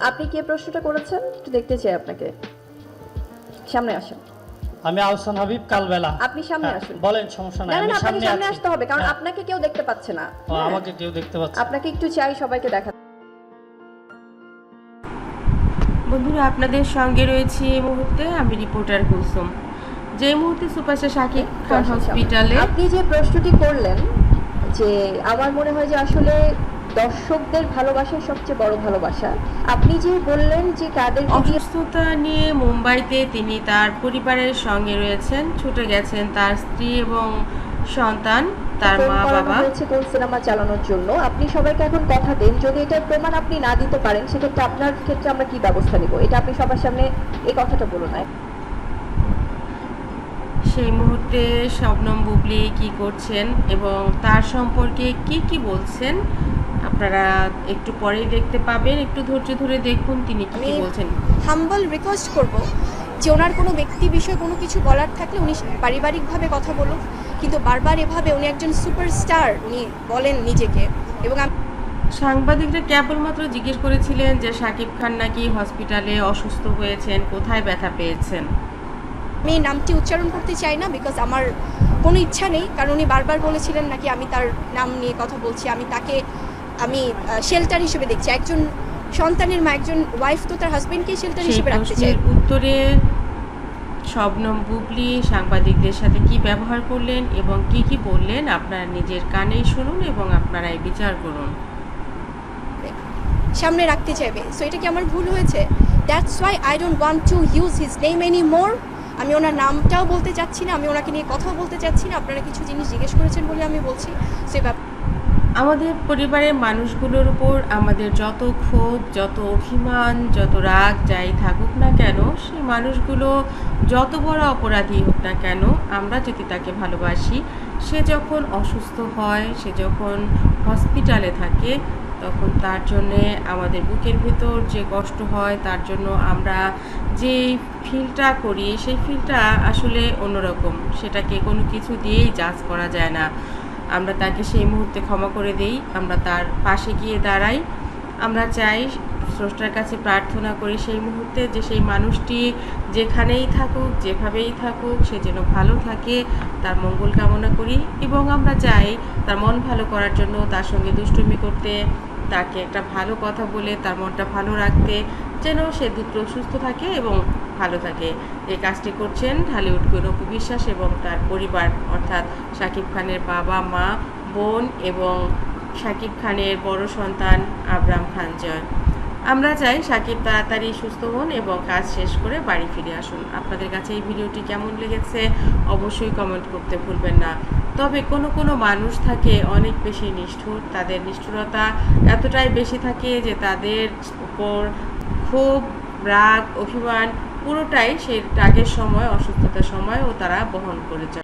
আপনি কে প্রশ্নটা করেছেন? একটু দেখতে চাই আপনাকে। সামনে আসেন। আমি আহসান হাবিব কালবেলা। আপনি সামনে হ্যাঁ, আসুন। বলেন সমস্যা নাই আমি সামনে সামনে আসতে হবে কারণ হ্যাঁ, আপনাকে কেউ দেখতে পাচ্ছে না। ও, হ্যাঁ। আমাকে কেউ দেখতে পাচ্ছে আপনাকে একটু চাই সবাইকে দেখা। বন্ধুরা আপনাদের সঙ্গে রয়েছে এই মুহূর্তে আমি রিপোর্টার কুলসুম। যে মুহূর্তে সুপারস্টার শাকিব খান হসপিটালে আপনি যে প্রশ্নটি করলেন যে আমার মনে হয় যে আসলে দর্শকদের ভালোবাসাই সবচেয়ে বড় ভালোবাসা। আপনি যে বললেন যে কাদের অসুস্থতা নিয়ে মুম্বাইতে তিনি তার পরিবারের সঙ্গে রয়েছেন ছুটে গেছেন তার স্ত্রী এবং সন্তান তার মা বাবা। হয়েছে কোন সিনেমা চালানোর জন্য? আপনি সবাইকে এখন কথা দেন। যদি এটার প্রমাণ আপনি না দিতে পারেন সেক্ষেত্রে আপনার ক্ষেত্রে আমরা কি ব্যবস্থা নিব? এটা আপনি সবার সামনে এই কথাটা বলুন। না সেই মুহূর্তে শবনম বুবলি কি করছেন এবং তার সম্পর্কে কি কি বলছেন? আপনারা একটু পরেই দেখতে পাবেন। একটু ধৈর্য ধরে দেখুন তিনি কি কি বলছেন। হাম্বল রিকোয়েস্ট করব যে ওনার কোনো ব্যক্তি বিষয়ে কোনো কিছু বলার থাকলে উনি পারিবারিকভাবে কথা বলুন কিন্তু বারবার এভাবে উনি একজন সুপারস্টার উনি বলেন নিজেকে এবং সাংবাদিকরা কেবলমাত্র জিজ্ঞেস করেছিলেন যে শাকিব খান নাকি হসপিটালে অসুস্থ হয়েছেন কোথায় ব্যথা পেয়েছেন? আমি নামটি উচ্চারণ করতে চাই না বিকজ আমার কোনো ইচ্ছা নেই। কারণ উনি বারবার বলেছিলেন নাকি আমি তার নাম নিয়ে কথা বলছি। আমি তাকে আমি শেল্টার হিসেবে দেখছি। একজন সন্তানের মা একজন ওয়াইফ তো তার হাজবেন্ডকে শেল্টার হিসেবে রাখতে চাই উত্তরে শবনম বুবলি সাংবাদিকদের সাথে কি ব্যবহার করলেন এবং কি কি বললেন আপনারা নিজের কানেই শুনুন এবং আপনারাই বিচার করুন। সামনে রাখতে চাইবে। সো এটা কি আমার ভুল হয়েছে? That's why I don't want to use his name any more আমি ওনার নামটাও বলতে চাচ্ছি না, আমি ওনাকে নিয়ে কথাও বলতে চাচ্ছি না, আপনারা কিছু জিনিস জিজ্ঞেস করেছেন বলে আমি বলছি, সে আমাদের পরিবারের মানুষগুলোর উপর আমাদের যত ক্ষোভ, যত অভিমান, যত রাগ যাই থাকুক না কেন, সেই মানুষগুলো যত বড় অপরাধী হোক না কেন, আমরা যদি তাকে ভালোবাসি সে যখন অসুস্থ হয়, সে যখন হসপিটালে থাকে, তখন তার জন্যে আমাদের বুকের ভেতর যে কষ্ট হয়, তার জন্য আমরা যে ফিলটা করি, সেই ফিলটা আসলে অন্যরকম। সেটাকে কোনো কিছু দিয়েই জাজ করা যায় না। আমরা তাকে সেই মুহূর্তে ক্ষমা করে দেই, আমরা তার পাশে গিয়ে দাঁড়াই। আমরা চাই, স্রষ্টার কাছে প্রার্থনা করি সেই মুহূর্তে যে সেই মানুষটি যেখানেই থাকুক, যেভাবেই থাকুক, সে যেন ভালো থাকে, তার মঙ্গল কামনা করি এবং আমরা চাই তার মন ভালো করার জন্য, তার সঙ্গে দুষ্টুমি করতে, তাকে একটা ভালো কথা বলে, তার মনটা ভালো রাখতে, যেন সে দ্রুত সুস্থ থাকে এবং ভালো থাকে। এই কাজটি করছেন ঢালিউড গৌরব বিশ্বাস এবং তার পরিবার, অর্থাৎ শাকিব খানের বাবা, মা, বোন এবং শাকিব খানের বড় সন্তান আবরাম খান জয়। আমরা চাই সাকিব তাড়াতাড়ি সুস্থ হন এবং কাজ শেষ করে বাড়ি ফিরে আসুন। আপনাদের কাছে এই ভিডিওটি কেমন লেগেছে অবশ্যই কমেন্ট করতে ভুলবেন না। তবে কোনো কোনো মানুষ থাকে অনেক বেশি নিষ্ঠুর, তাদের নিষ্ঠুরতা এতটাই বেশি থাকে যে তাদের উপর ক্ষোভ, রাগ, অভিমান পুরোটাই সেই রাগের সময়, অসুস্থতার সময়ও তারা বহন করে চলে।